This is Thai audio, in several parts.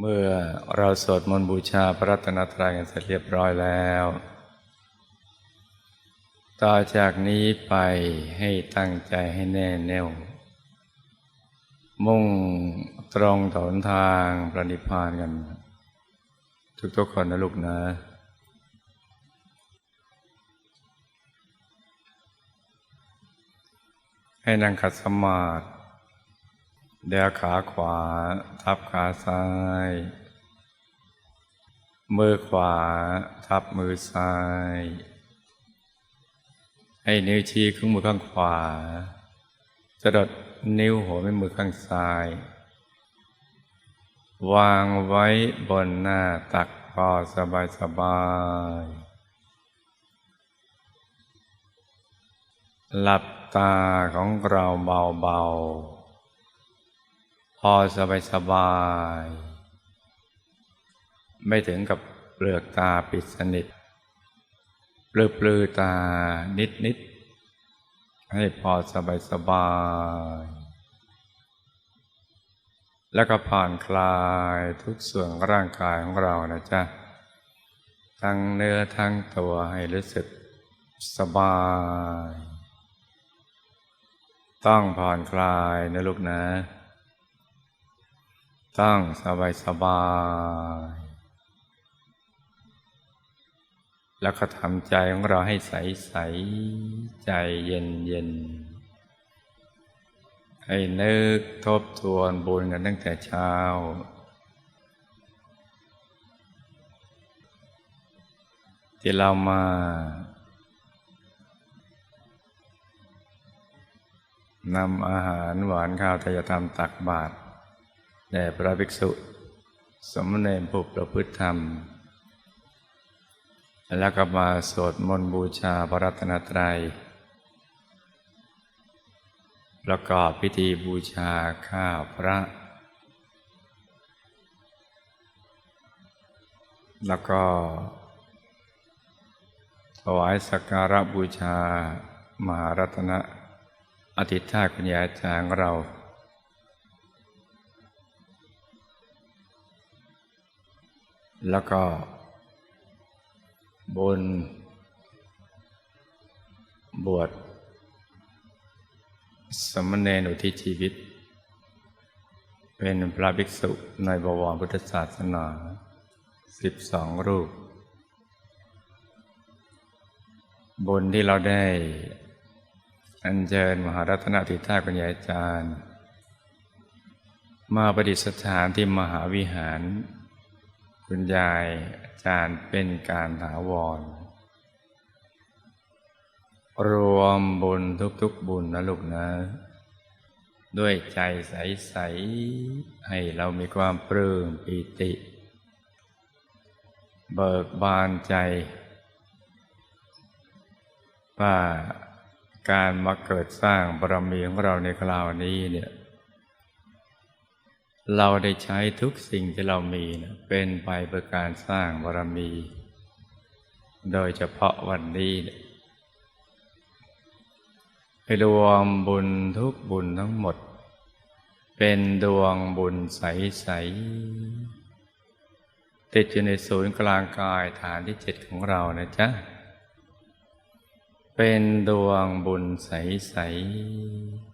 เมื่อเราสวดมนต์บูชาพระรัตนตรัยกันเสร็จเรียบร้อยแล้ว ต่อจากนี้ไปให้ตั้งใจให้แน่แน่ว มุ่งตรงถนทางประนิพพานกัน ทุกๆคนนะลูกนะให้นั่งขัดสมาธิ เดี๋ยวขาขวาทับขาซ้าย มือขวาทับมือซ้าย ให้นิ้วชี้ข้างมือข้างขวาจะดดนิ้วหัวแม่มือข้างซ้าย วางไว้บนหน้าตักพอสบายสบายหลับตาของเราเบาๆ อสบายสบาย ไม่ถึงกับเปลือกตาปิดสนิทปลือปลือตานิดนิดให้พอสบายสบาย แล้วก็ผ่อนคลายทุกส่วนร่างกายของเรานะจ๊ะ ทั้งเนื้อทั้งตัวให้รู้สึกสบาย ต้องผ่อนคลายนะลูกนะ ตั้งสบายสบาย แล้วก็ทำใจของเราให้ใสใสใจเย็นเย็นให้นึกทบทวนบุญกันตั้งแต่เช้า ที่เรามานำอาหารหวานข้าวทายธรรมตักบาตร แด่พระภิกษุ สมณเณรผู้ประพฤติธรรม แล้วก็มาสวดมนต์บูชาพระรัตนตรัย ประกอบพิธีบูชาข้าพระ แล้วก็ถวายสักการะบูชามหารัตนะอธิษฐานคุณยายจางเรา แล้วก็บนบวชสมณเณรอุทิศชีวิต เป็นพระภิกษุในบวรพุทธศาสนาสิบสองรูป บนที่เราได้ อัญเชิญมหารัตนติธาคุณยายอาจารย์ มาประดิษฐานที่มหาวิหาร คุณยายอาจารย์เป็นการถาวร รวมบุญทุกๆบุญนะลูกนะ ด้วยใจใส ๆ ให้เรามีความปลื้มปีติ เบิกบานใจ ว่าการมาเกิดสร้างบารมีของเราในคราวนี้เนี่ย เราได้ใช้ทุกสิ่งที่เรามีนะเป็นไปเพื่อการสร้างบารมี โดยเฉพาะวันนี้นี่ยให้รวมบุญทุกบุญทั้งหมด เป็นดวงบุญใส ๆ ติดอยู่ในศูนย์กลางกายฐานที่เจ็ดของเรานะจ๊ะ เป็นดวงบุญใส ๆ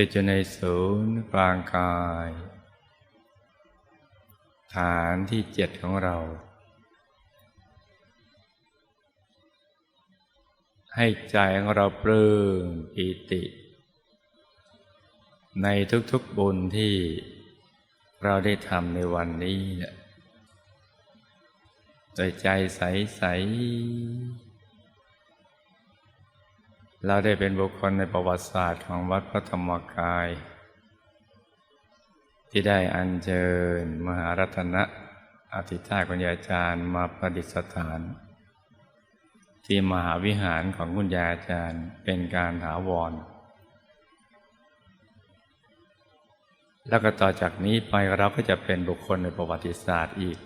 ติดอยู่ในศูนย์กลางกาย ฐานที่เจ็ดของเรา ให้ใจของเราปลื้มปีติ ในทุกๆบุญที่เราได้ทำในวันนี้เนี่ยโดยใจใส เราได้เป็นบุคคลในประวัติศาสตร์ของวัดพระธรรมกาย ที่ได้อัญเชิญมหารัตนะอธิธาคุณยายจารย์มาประดิษฐาน ที่มหาวิหารของคุณยายจารย์เป็นการถาวร แล้วก็ต่อจากนี้ไปเราก็จะเป็นบุคคลในประวัติศาสตร์อีก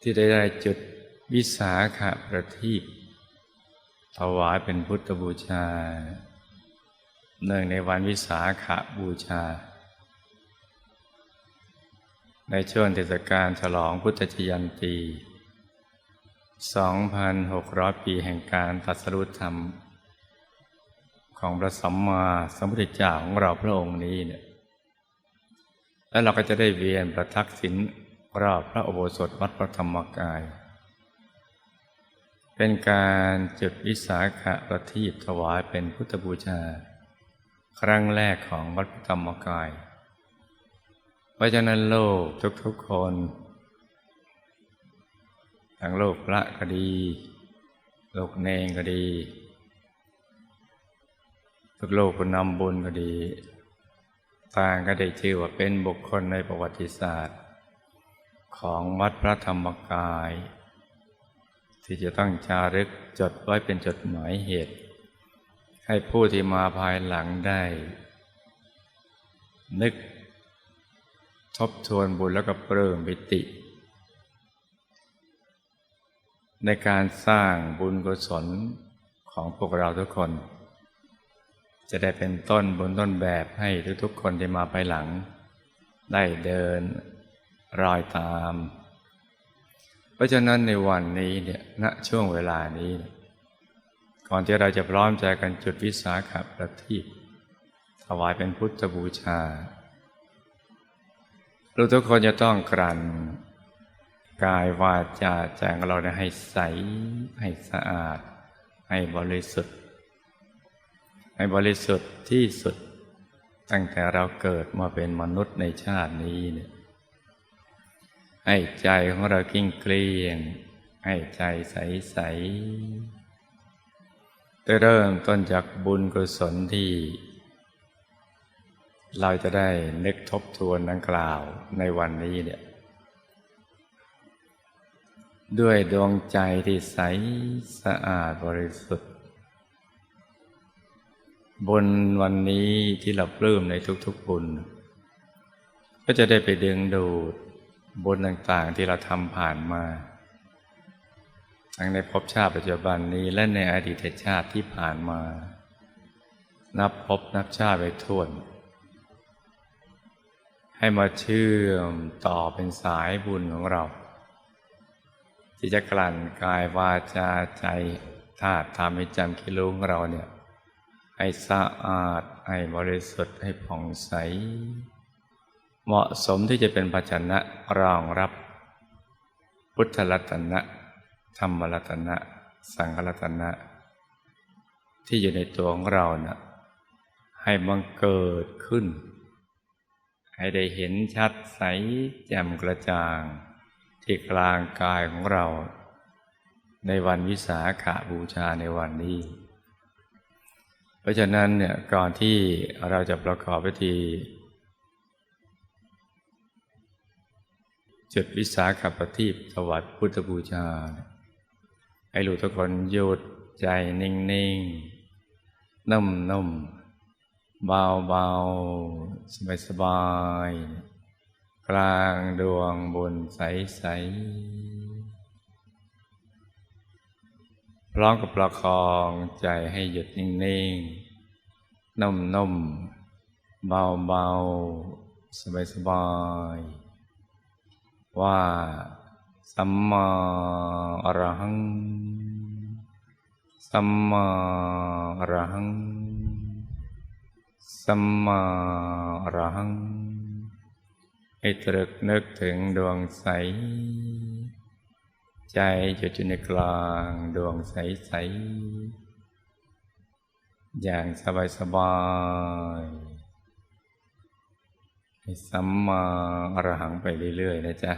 ที่ได้ได้จุดวิสาขะประทีป ถวายเป็นพุทธบูชา เนื่องในวันวิสาขบูชา ในช่วงเทศกาลฉลองพุทธจยันตี 2,600 ปีแห่งการตัดสรุปธรรม ของพระสัมมาสัมพุทธเจ้าของเราพระองค์นี้เนี่ยแล้วเราก็จะได้เวียนประทักษิณรอบพระอุโบสถวัดพระธรรมกาย เป็นการจุดวิสาขะประทีปถวายเป็นพุทธบูชา ครั้งแรกของวัดพระธรรมกาย เพราะฉะนั้นโลกทุกๆคน ทั้งโลกพระก็ดี โลกเนงก็ดีทุกโลกคนนำบุญก็ดี ต่างก็ได้ชื่อว่าเป็นบุคคลในประวัติศาสตร์ ของวัดพระธรรมกาย ที่จะต้องจารึกจดไว้เป็นจดหมายเหตุ ให้ผู้ที่มาภายหลังได้ นึก ทบทวนบุญแล้วก็เพิ่มปิติ ในการสร้างบุญกุศลของพวกเราทุกคน จะได้เป็นต้นบุญต้นแบบให้ทุกๆคนที่มาภายหลัง ได้เดินรอยตาม เพราะฉะนั้นในวันนี้เนี่ยณช่วงเวลานี้ ก่อนที่เราจะพร้อมใจกันจุดวิสาขประทีปถวายเป็นพุทธบูชาเราทุกคนจะต้องกลั่นกายวาจาใจของเราให้ใส ให้สะอาด ให้บริสุทธิ์ ให้บริสุทธิ์ที่สุดตั้งแต่เราเกิดมาเป็นมนุษย์ในชาตินี้เนี่ย ให้ใจของเรากิ้งเกลียง ให้ใจใสใสจะเริ่มต้นจากบุญกุศลที่ เราจะได้นึกทบทวนดังกล่าวในวันนี้เนี่ยด้วยดวงใจที่ใสสะอาดบริสุทธิ์ บนวันนี้ที่เราปลื้มในทุกๆบุญ ก็จะได้ไปดึงดูด บุญต่างๆที่เราทำผ่านมา ทั้งในภพชาติปัจจุบันนี้และในอดีตชาติที่ผ่านมา นับภพนับชาติไปทั่วให้มาเชื่อมต่อเป็นสายบุญของเรา ที่จะกลั่นกายวาจาใจธาตุธรรมให้จำคิดรู้ของเราเนี่ยให้สะอาด ให้บริสุทธิ์ให้ผ่องใส เหมาะสมที่จะเป็นภาชนะรองรับ พุทธรัตนะ ธรรมรัตนะ สังฆรัตนะ ที่อยู่ในตัวของเรานะ่ะให้บังเกิดขึ้น ให้ได้เห็นชัดใสแจ่มกระจ่าง ที่กลางกายของเรา ในวันวิสาขาบูชาในวันนี้ เพราะฉะนั้นเนี่ยก่อนที่เราจะประกอบพิธี จุดวิสาขปฏิบถวัดพุทธบูชา ให้รู้ทุกคนหยุดใจนิ่งๆ นุ่มๆ เบาเบาสบายสบายกลางดวงบนใสใสพร้อมกับประคองใจให้หยุดนิ่งๆ นุ่มๆ เบาเบาสบายสบาย ว่าสัมมาอรหัง สัมมาอรหัง สัมมาอรหัง ให้ตรึกนึกถึงดวงใส ใจจุดอยู่ในกลางดวงใสใส อย่างสบายสบาย ให้สัมมาอรหังไปเรื่อยๆนะจ๊ะ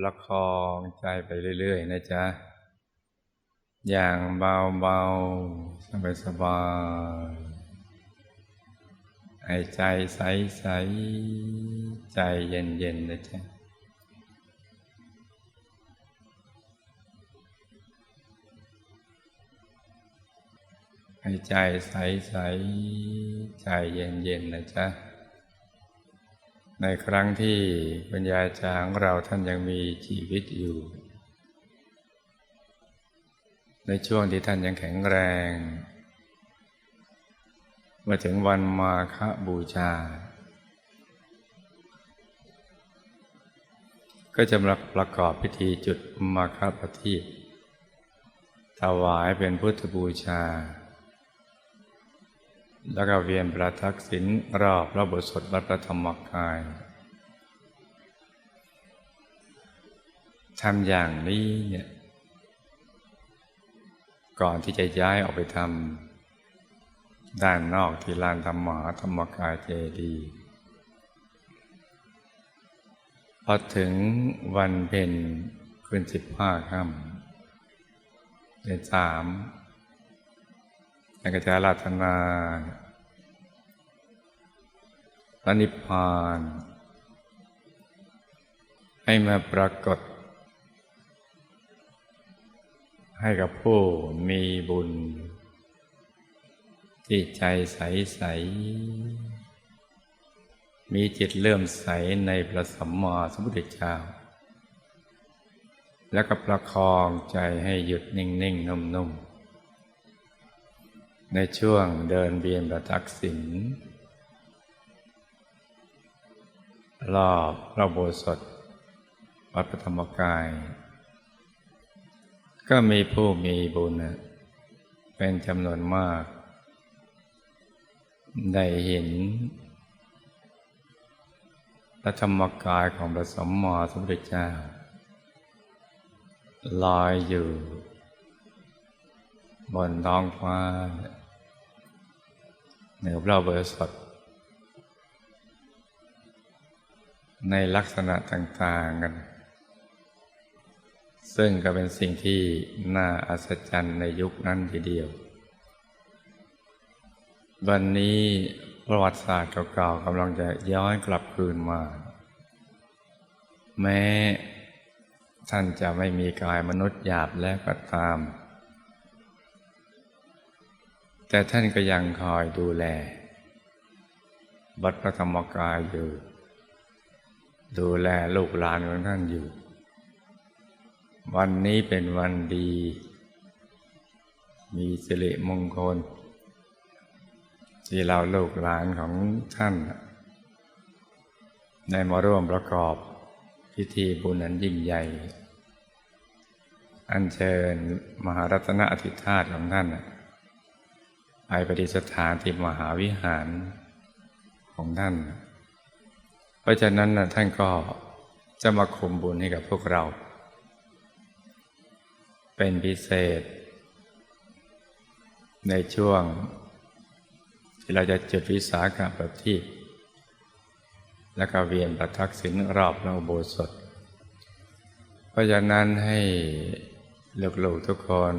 ประคองใจไปเรื่อย ๆ นะจ๊ะ อย่างเบาๆ สบายๆให้ใจใสใสใจเย็น ๆ นะจ๊ะให้ใจใสใสใจเย็นๆนะจ๊ะ ในครั้งที่ปัญญาจารย์ของเราท่านยังมีชีวิตอยู่ ในช่วงที่ท่านยังแข็งแรงมื่อถึงวันมาฆบูชา ก็จะมาประกอบพิธีจุดมาฆปฏิถวายเป็นพุทธบูชา แล้วก็เวียนประทักษิณรอบพระบทสดวัดพระธรรมกายทำอย่างนี้เนี่ยก่อนที่จะย้ายออกไปทำด้านนอกที่ลานธรรมหาธรรมกายเจดีพอถึงวันเพ็ญคืนสิบห้าค่ำเดือนสาม แล้วก็จะอาราธนาพระนิพพาน ให้มาปรากฏ ให้กับผู้มีบุญ ที่ใจใสใส มีจิตเลื่อมใสในพระสัมมาสัมพุทธเจ้า แล้วก็ประคองใจให้หยุดนิ่ง ๆ นุ่ม ๆ ในช่วงเดินเบียนประทักษิณรอบพระโบสถวัดพระธรรมกาย ก็มีผู้มีบุญเป็นจำนวนมาก ได้เห็นพระธรรมกายของพระสมมาสมุทธเจ้า ลอยอยู่ บนท้องฟ้า เหนือพระเบริสดในลักษณะต่างๆกัน ซึ่งก็เป็นสิ่งที่น่าอัศจรรย์ในยุคนั้นทีเดียว วันนี้ประวัติศาสตร์เก่าๆกำลังจะย้อนกลับคืนมา แม้ท่านจะไม่มีกายมนุษย์หยาบแล้วก็ตาม แต่ท่านก็ยังคอยดูแลบัดพระธรรมกายอยู่ ดูแลลูกหลานของท่านอยู่ วันนี้เป็นวันดี มีสิริมงคล ที่เราลูกหลานของท่านได้มาร่วมประกอบพิธีบุญอันยิ่งใหญ่ อัญเชิญมหารัตนอธิธาตุของท่านนะ ไปประดิษฐานที่มหาวิหารของท่าน เพราะฉะนั้นนะท่านก็จะมาคุมบุญให้กับพวกเรา เป็นพิเศษ ในช่วง ที่เราจะจุดวิสาขประทีปแล้วก็เวียนประทักษิณรอบพระอุโบสถ เพราะฉะนั้นให้ลูกๆทุกคน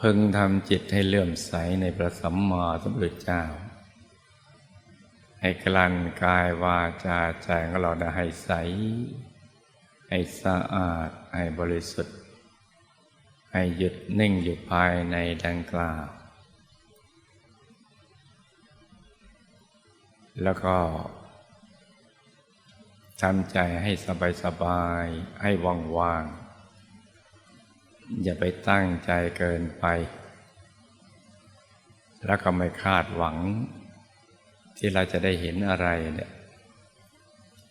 พึงทำจิตให้เลื่อมใสในพระสัมมาสัมพุทธเจ้า ให้กลั่นกายวาจาใจของเราได้ให้ใส ให้สะอาด ให้บริสุทธิ์ ให้หยุดนิ่งอยู่ภายในดังกล่าว แล้วก็ทำใจให้สบายสบายๆให้ว่างๆ อย่าไปตั้งใจเกินไป แล้วก็ไม่คาดหวัง ที่เราจะได้เห็นอะไรเนี่ย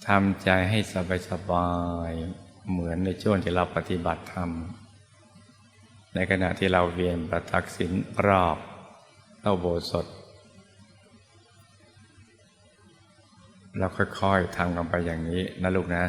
ทำใจให้สบายสบายๆเหมือนในช่วงที่เราปฏิบัติธรรม ในขณะที่เราเวียนประทักษิณรอบพระอุโบสถเราค่อยๆทำกันไปอย่างนี้นะลูกนะ